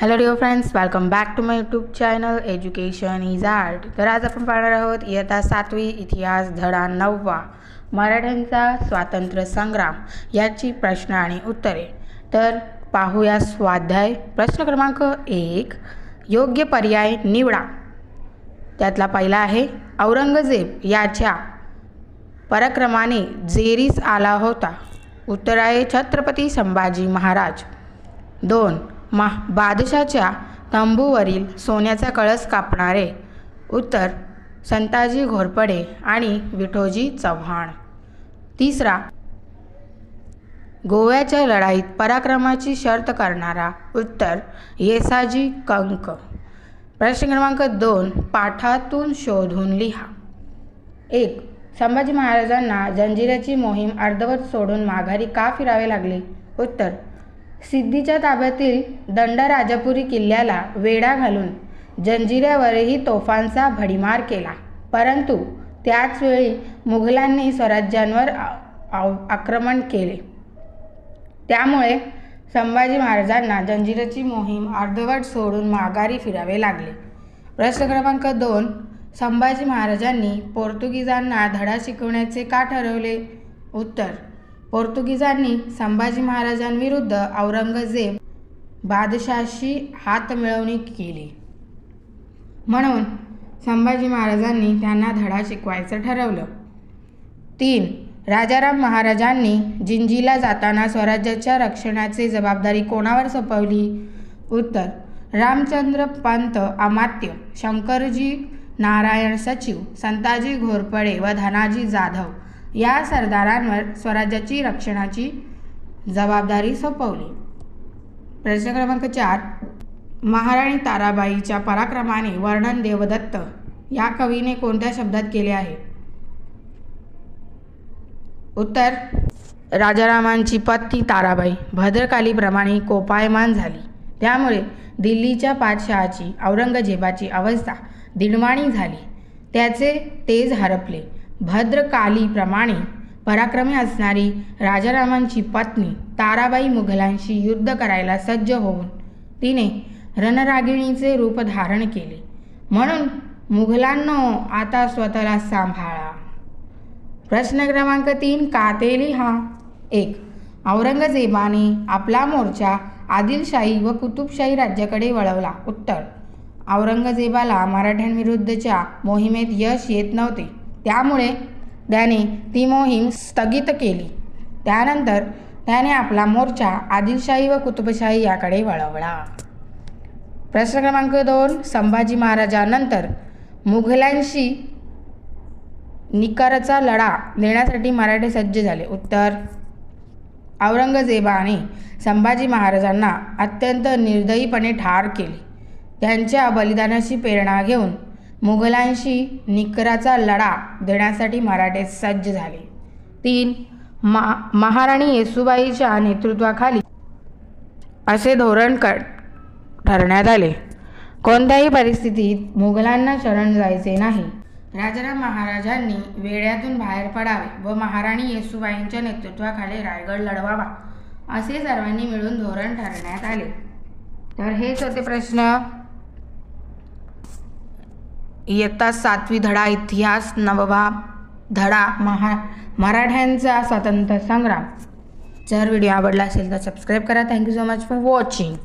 Hello Dio friends welcome back to my YouTube channel education is art तर आज आपण पाहणार आहोत इयत्ता सातवी इतिहास धडा नववा मराठ्यांचा स्वातंत्र्य संग्राम याची प्रश्न आणि उत्तरे. तर पाहूया स्वाध्याय प्रश्न क्रमांक एक योग्य पर्याय निवडा. त्यातला पहिला आहे औरंगजेब याच्या पराक्रमाने जेरीस आला होता. उत्तर आहे छत्रपती संभाजी महाराज. दोन मा बादशाच्या तंबूवरील सोन्याचा कळस कापणारे. उत्तर संताजी घोरपडे आणि विठोजी चव्हाण. तिसरा गोव्याच्या लढाईत पराक्रमाची शर्त करणारा. उत्तर येसाजी कंक. प्रश्न क्रमांक दोन पाठातून शोधून लिहा. एक संभाजी महाराजांना जंजिऱ्याची मोहीम अर्धवट सोडून माघारी का फिरावे लागले? उत्तर सिद्धीच्या ताब्यातील दंडराजापुरी किल्ल्याला वेढा घालून जंजिऱ्यावरही तोफांचा भडीमार केला. परंतु त्याचवेळी मुघलांनी स्वराज्यांवर आव- आक्रमण केले. त्यामुळे संभाजी महाराजांना जंजिराची मोहीम अर्धवट सोडून माघारी फिरावे लागले. प्रश्न क्रमांक दोन संभाजी महाराजांनी पोर्तुगीजांना धडा शिकवण्याचे का ठरवले? उत्तर पोर्तुगीजांनी संभाजी महाराजांविरुद्ध औरंगजेब बादशाशी हातमिळवणी केली. म्हणून संभाजी महाराजांनी त्यांना धडा शिकवायचं ठरवलं. तीन राजाराम महाराजांनी जिंजीला जाताना स्वराज्याच्या रक्षणाची जबाबदारी कोणावर सोपवली? उत्तर रामचंद्र पंत अमात्य शंकरजी नारायण सचिव संताजी घोरपडे व धनाजी जाधव. या सरदारांवर स्वराज्याची रक्षणाची जबाबदारी सोपवली. प्रश्न क्रमांक चार महाराणी ताराबाईच्या पराक्रमाने वर्णन देवदत्त या कवीने कोणत्या शब्दात केले आहे? उत्तर राजारामांची पत्नी ताराबाई. भद्रकालीप्रमाणे कोपायमान झाली. त्यामुळे दिल्लीच्या पातशहाची औरंगजेबाची अवस्था दिनवाणी झाली. त्याचे तेज हरपले. भद्रकालीप्रमाणे पराक्रमी असणारी राजारामांची पत्नी ताराबाई मुघलांशी युद्ध करायला सज्ज होऊन तिने रणरागिणीचे रूप धारण केले. म्हणून मुघलांनो आता स्वतःला सांभाळा. प्रश्न क्रमांक तीन कातेली हा एक. औरंगजेबाने आपला मोर्चा आदिलशाही व कुतुबशाही राज्याकडे वळवला. उत्तर. औरंगजेबाला मराठ्यांविरुद्धच्या मोहिमेत यश येत नव्हते. त्यामुळे त्याने ती मोहीम स्थगित केली. त्यानंतर त्याने आपला मोर्चा आदिलशाही व कुतुबशाही याकडे वळवला. प्रश्न क्रमांक दोन संभाजी महाराजानंतर मुघलांशी निकरचा लढा देण्यासाठी मराठे सज्ज झाले. उत्तर औरंगजेबाने संभाजी महाराजांना अत्यंत निर्दयीपणे ठार केले. त्यांच्या बलिदानाची प्रेरणा घेऊन मुघलांशी निकराचा लढा देण्यासाठी मराठे सज्ज झाले. तीन मा महाराणी येसुबाईच्या नेतृत्वाखाली असे धोरण क ठरण्यात आले. कोणत्याही परिस्थितीत मुघलांना शरण जायचे नाही. राजाराम महाराजांनी वेड्यातून बाहेर पडावे व महाराणी येसुबाईंच्या नेतृत्वाखाली रायगड लढवावा असे सर्वांनी मिळून धोरण ठरण्यात आले. तर हेच होते प्रश्न. इयत्ता सातवी धडा इतिहास नववा धडा महा मराठ्यांचा स्वातंत्र्य संग्राम. जर व्हिडिओ आवडला असेल तर सबस्क्राईब करा. Thank you so much for watching